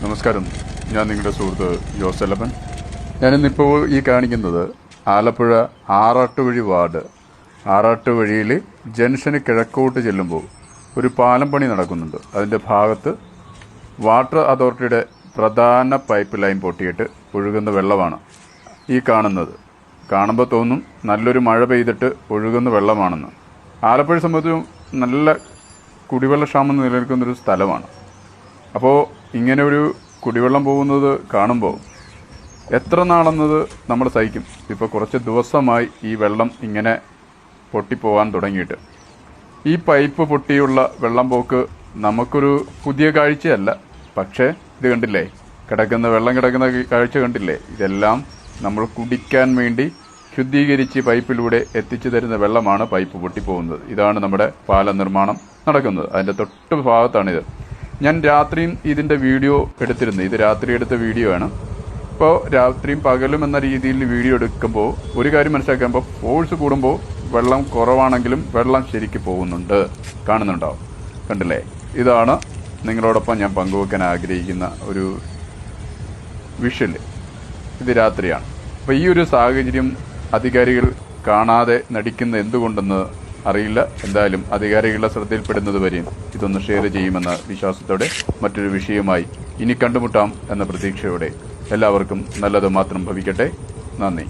നമസ്കാരം. ഞാൻ നിങ്ങളുടെ സുഹൃത്ത് ജോസ് ജോസലപ്പൻ ഞാനിന്നിപ്പോൾ ഈ കാണിക്കുന്നത് ആലപ്പുഴ ആറാട്ടുവഴി വാർഡ്. ആറാട്ടുവഴിയിൽ ജംഗ്ഷന് കിഴക്കോട്ട് ചെല്ലുമ്പോൾ ഒരു പാലം പണി നടക്കുന്നുണ്ട്. അതിന്റെ ഭാഗത്ത് വാട്ടർ അതോറിറ്റിയുടെ പ്രധാന പൈപ്പ് ലൈൻ പൊട്ടിയിട്ട് ഒഴുകുന്ന വെള്ളമാണ് ഈ കാണുന്നത്. കാണുമ്പോൾ തോന്നും നല്ലൊരു മഴ പെയ്തിട്ട് ഒഴുകുന്ന വെള്ളമാണെന്ന്. ആലപ്പുഴ സംബന്ധിച്ചും നല്ല കുടിവെള്ളക്ഷാമം നിലനിൽക്കുന്നൊരു സ്ഥലമാണ്. അപ്പോൾ ഇങ്ങനെ ഒരു കുടിവെള്ളം പോകുന്നത് കാണുമ്പോൾ എത്ര നാളെന്നത് നമ്മൾ സഹിക്കും? ഇപ്പോൾ കുറച്ച് ദിവസമായി ഈ വെള്ളം ഇങ്ങനെ പൊട്ടിപ്പോകാൻ തുടങ്ങിയിട്ട്. ഈ പൈപ്പ് പൊട്ടിയുള്ള വെള്ളം പോക്ക് നമുക്കൊരു പുതിയ കാഴ്ചയല്ല. പക്ഷേ ഇത് കണ്ടില്ലേ? കിടക്കുന്ന വെള്ളം കിടക്കുന്ന കാഴ്ച കണ്ടില്ലേ? ഇതെല്ലാം നമ്മൾ കുടിക്കാൻ വേണ്ടി ശുദ്ധീകരിച്ച് പൈപ്പിലൂടെ എത്തിച്ചു തരുന്ന വെള്ളമാണ് പൈപ്പ് പൊട്ടിപ്പോകുന്നത്. ഇതാണ് നമ്മുടെ പാല നിർമ്മാണം നടക്കുന്നത്. അതിന്റെ തൊട്ട് ഭാഗത്താണിത്. ഞാൻ രാത്രിയും ഇതിന്റെ വീഡിയോ എടുത്തിരുന്നു. ഇത് രാത്രി എടുത്ത വീഡിയോ ആണ്. ഇപ്പോൾ രാത്രിയും പകലും എന്ന രീതിയിൽ വീഡിയോ എടുക്കുമ്പോൾ ഒരു കാര്യം മനസ്സിലാക്കുമ്പോൾ ഫോഴ്സ് കൂടുമ്പോൾ വെള്ളം കുറവാണെങ്കിലും വെള്ളം ശരിക്ക് പോകുന്നുണ്ട്. കാണുന്നുണ്ടോ കണ്ടില്ലേ? ഇതാണ് നിങ്ങളോടൊപ്പം ഞാൻ പങ്കുവെക്കാൻ ആഗ്രഹിക്കുന്ന ഒരു വിഷ്വൽ. ഇത് രാത്രിയാണ്. അപ്പോൾ ഈ ഒരു സാഹചര്യം അധികാരികൾ കാണാതെ നടിക്കുന്ന എന്തുകൊണ്ടെന്ന് അറിയില്ല. എന്തായാലും അധികാരികളുടെ ശ്രദ്ധയിൽപ്പെടുന്നത് വരെയും ഇതൊന്ന് ഷെയർ ചെയ്യുമെന്ന വിശ്വാസത്തോടെ മറ്റൊരു വിഷയമായി ഇനി കണ്ടുമുട്ടാം എന്ന പ്രതീക്ഷയോടെ എല്ലാവർക്കും നല്ലത് മാത്രം ഭവിക്കട്ടെ. നന്ദി.